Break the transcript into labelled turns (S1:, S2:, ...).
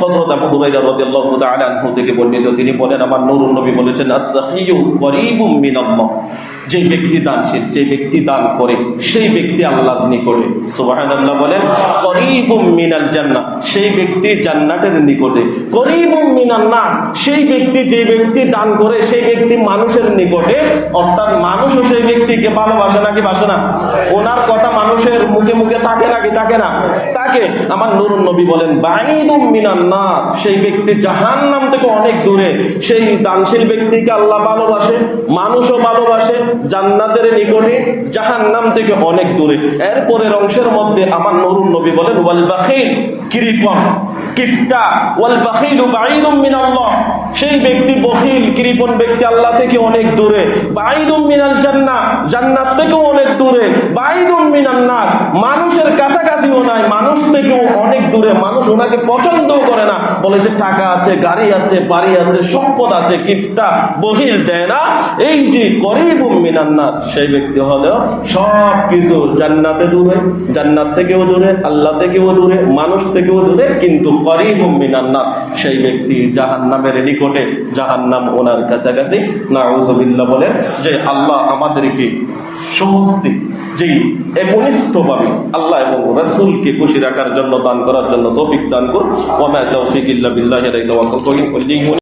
S1: হযরত আবু হুরায়রা রাদিয়াল্লাহু তাআলা আনহু থেকে বর্ণিত, তিনি বলেন, আমার নূরুন নবী বলেছেন আস-সাহিয়ু মিনাল্লাহ। যে ব্যক্তি দানশীল যে ব্যক্তি দান করে, সেই ব্যক্তি আল্লাহর নিকটে। সুবহানাল্লাহ বলেন, করিবুম মিনাল জান্নাহ। সেই ব্যক্তি জান্নাতের নিকটে। করিবুম মিনান নাস। সেই ব্যক্তি যে ব্যক্তি দান করে, সেই ব্যক্তি মানুষের নিকটে। অর্থাৎ মানুষও সেই ব্যক্তিকে ভালোবাসে নাকি বাসে না? ওনার কথা মানুষের মুখে মুখে থাকে নাকি থাকে না? তাকে আমার নুরুন নবী বলেন বাইদুম নার। সেই ব্যক্তি জাহান নাম থেকে অনেক দূরে। সেই দানশীল ব্যক্তিকে আল্লাহ ভালোবাসে, মানুষও ভালোবাসে জান্নাতের নিকটে জাহান নাম থেকে অনেক দূরে। এরপরের অংশের মধ্যে আমার নরুন নবী বলেন, ওয়াল বাখিল কিরিপন কিফটা ওয়াল বাখিল বাইরুম মিনাল্লাহ। সেই ব্যক্তি বখিল কিরিপন ব্যক্তি আল্লাহ থেকে অনেক দূরে। বাইরুম মিনাল জান্নাত জান্নাত থেকেও অনেক দূরে। বাইরুম মিনান নাস, মানুষের নাই, মানুষ থেকেও অনেক দূরে, মানুষ ওনাকে পছন্দও করে না। বলে যে টাকা আছে, গাড়ি আছে, বাড়ি আছে, সম্পদ আছে বহিল দেয় না। এই যে করিবুম মিনান নাস সেই ব্যক্তি হলেও সব কিছু জান্নাতে দূরে, জান্নাত থেকেও দূরে, আল্লাহ থেকেও দূরে, মানুষ থেকেও দূরে, কিন্তু করিবুম মিনান নাস সেই ব্যক্তি নিকটে ওনার কাছাকাছি। নাউজুবিল্লাহ বলেন যে, আল্লাহ আমাদেরকে সমস্ত যেই একনিষ্ঠভাবে আল্লাহ এবং রসুলকে খুশি রাখার জন্য, দান করার জন্য তৌফিক দান করুন। ওয়া মা তাওফিক ইল্লা বিল্লাহি